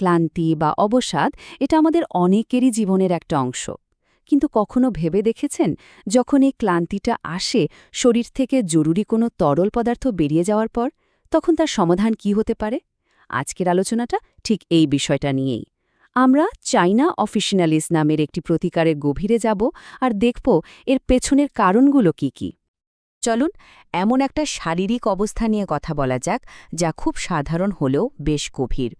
ক্লান্তি বা অবসাদ, এটা আমাদের অনেকেরই জীবনের একটা অংশ। কিন্তু কখনো ভেবে দেখেছেন, যখন এই ক্লান্তিটা আসে, শরীর থেকে জরুরি কোনো তরল পদার্থ বেরিয়ে যাওয়ার পর, তখন তার সমাধান কি হতে পারে? আজকের আলোচনাটা ঠিক এই বিষয়টা নিয়েই। আমরা চাইনা অফিসিনালিস নামের একটি প্রতিকারের গভীরে যাব আর দেখব এর পেছনের কারণগুলো কি কি। চলুন, এমন একটা শারীরিক অবস্থা নিয়ে কথা বলা যাক, যা খুব সাধারণ হলেও বেশ গভীর।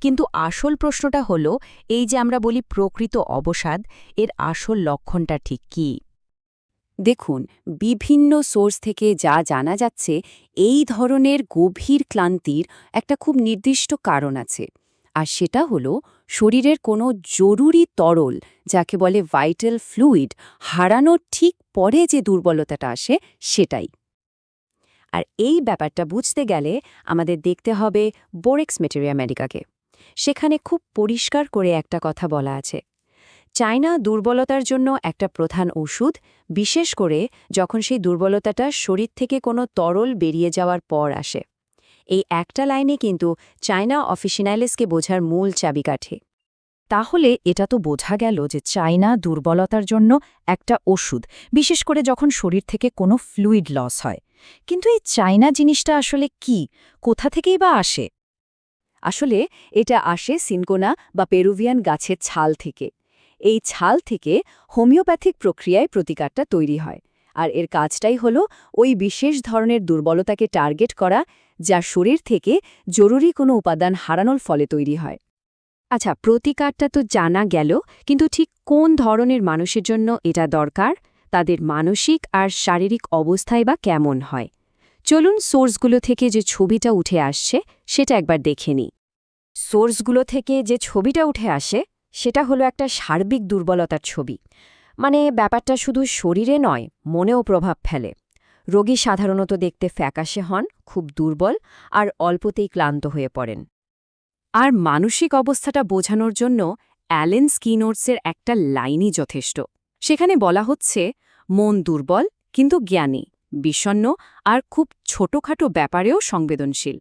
কিন্তু আসল প্রশ্নটা হলো, এই যে আমরা বলি প্রকৃত অবসাদ, এর আসল লক্ষণটা ঠিক কী? দেখুন, বিভিন্ন সোর্স থেকে যা জানা যাচ্ছে, এই ধরনের গভীর ক্লান্তির একটা খুব নির্দিষ্ট কারণ আছে। আর সেটা হলো শরীরের কোনো জরুরি তরল, যাকে বলে ভাইটাল ফ্লুইড হারানোর ঠিক পরে যে দুর্বলতাটা আসে সেটাই। আর এই ব্যাপারটা বুঝতে গেলে আমাদের দেখতে হবে বোরেক্স মেটেরিয়া মেডিকাকে সেখানে খুব পরিষ্কার করে একটা কথা বলা আছে। চায়না দুর্বলতার জন্য একটা প্রধান ওষুধ, বিশেষ করে যখন সেই দুর্বলতাটা শরীর থেকে কোনো তরল বেরিয়ে যাওয়ার পর আসে। এই একটা লাইনে কিন্তু চায়না অফিসিনালিসকে বোঝার মূল চাবিকাঠি। তাহলে এটা তো বোঝা গেল যে চায়না দুর্বলতার জন্য একটা ওষুধ, বিশেষ করে যখন শরীর থেকে কোনো ফ্লুইড লস হয়। কিন্তু এই চায়না জিনিসটা আসলে কি? কোথা থেকেই বা আসে? আসলে এটা আসে সিনকোনা বা পেরুভিয়ান গাছের ছাল থেকে। এই ছাল থেকে হোমিওপ্যাথিক প্রক্রিয়ায় প্রতিকারটা তৈরি হয়। আর এর কাজটাই হলো ওই বিশেষ ধরনের দুর্বলতাকে টার্গেট করা যা শরীর থেকে জরুরি কোনো উপাদান হারানোর ফলে তৈরি হয়। আচ্ছা প্রতিকারটা তো জানা গেল, কিন্তু ঠিক কোন ধরনের মানুষের জন্য এটা দরকার? তাদের মানসিক আর শারীরিক অবস্থায় বা কেমন হয়? চলুন সোর্সগুলো থেকে যে ছবিটা উঠে আসছে, সেটা একবার দেখে নিই। সোর্সগুলো থেকে যে ছবিটা উঠে আসে, সেটা হলো একটা সার্বিক দুর্বলতার ছবি। মানে ব্যাপারটা শুধু শরীরে নয়, মনেও প্রভাব ফেলে। রোগী সাধারণত দেখতে ফ্যাকাশে হন, খুব দুর্বল আর অল্পতেই ক্লান্ত হয়ে পড়েন। আর মানসিক অবস্থাটা বোঝানোর জন্য অ্যালেন স্কিনোটসের একটা লাইনই যথেষ্ট। সেখানে বলা হচ্ছে, মন দুর্বল কিন্তু জ্ঞানী বিষণ্ন আর খুব ছোটখাটো ব্যাপারেও সংবেদনশীল।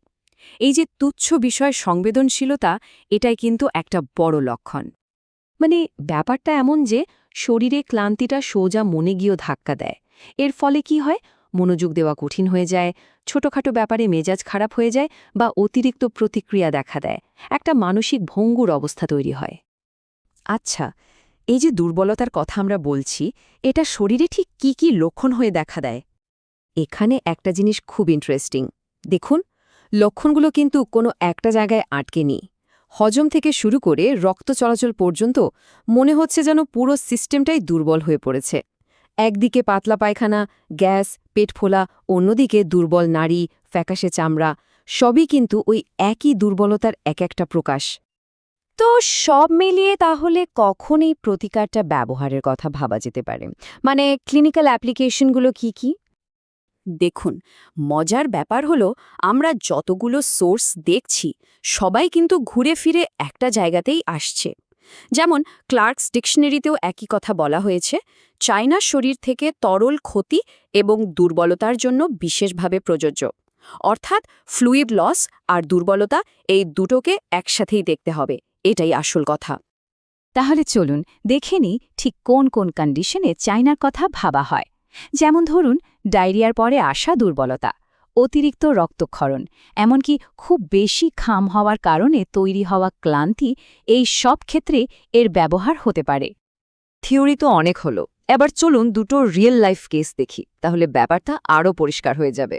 এই যে তুচ্ছ বিষয় সংবেদনশীলতা, এটাই কিন্তু একটা বড় লক্ষণ। মানে ব্যাপারটা এমন যে, শরীরে ক্লান্তিটা সোজা মনে গিয়েও ধাক্কা দেয়। এর ফলে কি হয়? মনোযোগ দেওয়া কঠিন হয়ে যায়, ছোটখাটো ব্যাপারে মেজাজ খারাপ হয়ে যায় বা অতিরিক্ত প্রতিক্রিয়া দেখা দেয়। একটা মানসিক ভঙ্গুর অবস্থা তৈরি হয়। আচ্ছা এই যে দুর্বলতার কথা আমরা বলছি, এটা শরীরে ঠিক কি কি লক্ষণ হয়ে দেখা দেয়? এখানে একটা জিনিস খুব ইন্টারেস্টিং দেখুন, লক্ষণগুলো কিন্তু কোনো একটা জায়গায় আটকে নেই হজম থেকে শুরু করে রক্ত চলাচল পর্যন্ত মনে হচ্ছে যেন পুরো সিস্টেমটাই দুর্বল হয়ে পড়েছে। একদিকে পাতলা পায়খানা, গ্যাস পেট ফোলা, অন্যদিকে দুর্বল নারী, ফ্যাকাশে চামড়া, সবই কিন্তু ওই একই দুর্বলতার এক একটা প্রকাশ। তো সব মিলিয়ে তাহলে কখন এই প্রতিকারটা ব্যবহারের কথা ভাবা যেতে পারে? মানে ক্লিনিক্যাল অ্যাপ্লিকেশনগুলো কি কি? দেখুন, মজার ব্যাপার হলো আমরা যতগুলো সোর্স দেখছি, সবাই কিন্তু ঘুরে ফিরে একটা জায়গাতেই আসছে। যেমন ক্লার্কস ডিকশনারিতেও একই কথা বলা হয়েছে চায়নার শরীর থেকে তরল ক্ষতি এবং দুর্বলতার জন্য বিশেষভাবে প্রযোজ্য। অর্থাৎ ফ্লুইড লস আর দুর্বলতা এই দুটোকে একসাথেই দেখতে হবে, এটাই আসল কথা। তাহলে চলুন দেখে নিই ঠিক কোন কোন কন্ডিশনে চায়নার কথা ভাবা হয়। যেমন ধরুন, ডায়রিয়ার পরে আসা দুর্বলতা। অতিরিক্ত রক্তক্ষরণ, এমনকি খুব বেশি খাম হওয়ার কারণে তৈরি হওয়া ক্লান্তি এই সব ক্ষেত্রে এর ব্যবহার হতে পারে। থিওরি তো অনেক হলো। এবার চলুন দুটো রিয়েল লাইফ কেস দেখি, তাহলে ব্যাপারটা আরও পরিষ্কার হয়ে যাবে।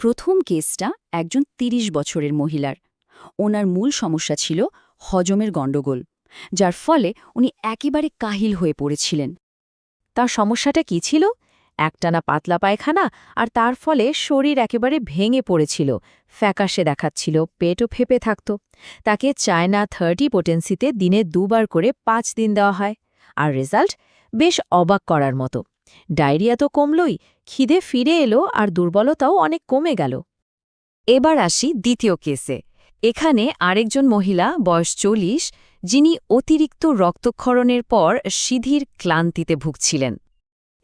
প্রথম কেসটা একজন ৩০ বছরের মহিলার। ওনার মূল সমস্যা ছিল হজমের গণ্ডগোল, যার ফলে উনি একেবারে কাহিল হয়ে পড়েছিলেন। তার সমস্যাটা কি ছিল? একটানা পাতলা পায়খানা আর তার ফলে শরীর একেবারে ভেঙে পড়েছিল, ফ্যাকাশে দেখাচ্ছিল, পেটও ফেপে থাকত। তাকে চায়না থার্টি পোটেন্সিতে দিনে দুবার করে পাঁচ দিন দেওয়া হয় আর রেজাল্ট বেশ অবাক করার মতো। ডায়রিয়া তো কমলই, খিদে ফিরে এলো আর দুর্বলতাও অনেক কমে গেল। এবার আসি দ্বিতীয় কেসে। এখানে আরেকজন মহিলা, বয়স চল্লিশ, যিনি অতিরিক্ত রক্তক্ষরণের পর সিধির ক্লান্তিতে ভুগছিলেন।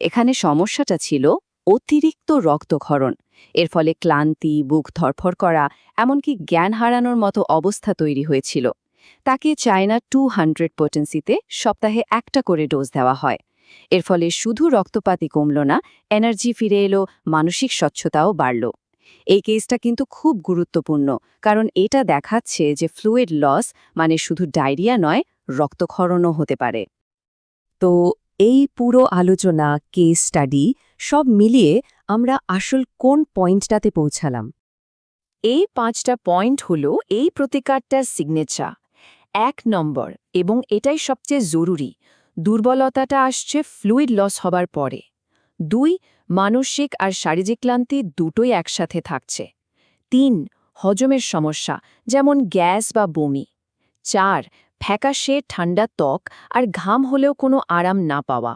এখানে সমস্যাটা ছিল অতিরিক্ত রক্তক্ষরণ। এর ফলে ক্লান্তি, বুক ধরফর করা, এমনকি জ্ঞান হারানোর মতো অবস্থা তৈরি হয়েছিল। তাকে চায়না টু হান্ড্রেড পোটেন্সিতে সপ্তাহে একটা করে ডোজ দেওয়া হয়। এর ফলে শুধু রক্তপাতই কমল না এনার্জি ফিরে এলো, মানসিক স্বচ্ছতাও বাড়ল। এই কেসটা কিন্তু খুব গুরুত্বপূর্ণ, কারণ এটা দেখাচ্ছে যে ফ্লুইড লস মানে শুধু ডায়রিয়া নয়, রক্তক্ষরণও হতে পারে। তো এই পুরো আলোচনা কেস স্টাডি সব মিলিয়ে আমরা আসল কোন পয়েন্টটাতে পৌঁছালাম। এই পাঁচটা পয়েন্ট হল এই প্রতিকারটার সিগনেচার এক নম্বর, এবং এটাই সবচেয়ে জরুরি, দুর্বলতাটা আসছে ফ্লুইড লস হবার পরে। দুই, মানসিক আর শারীরিক ক্লান্তি দুটোই একসাথে থাকছে। তিন, হজমের সমস্যা, যেমন গ্যাস বা বমি। চার ফ্যাকাশে ঠান্ডা ত্বক আর ঘাম হলেও কোনো আরাম না পাওয়া।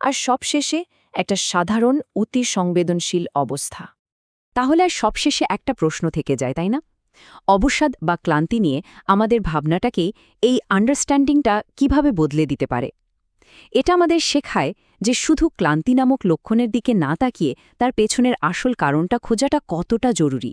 আর সবশেষে একটা সাধারণ, অতি সংবেদনশীল অবস্থা। তাহলে আর সবশেষে একটা প্রশ্ন থেকে যায়, তাই না? অবসাদ বা ক্লান্তি নিয়ে আমাদের ভাবনাটাকেই এই আন্ডারস্ট্যান্ডিংটা কীভাবে বদলে দিতে পারে? এটা আমাদের শেখায় যে শুধু ক্লান্তি নামক লক্ষণের দিকে না তাকিয়ে তার পেছনের আসল কারণটা খোঁজাটা কতটা জরুরি।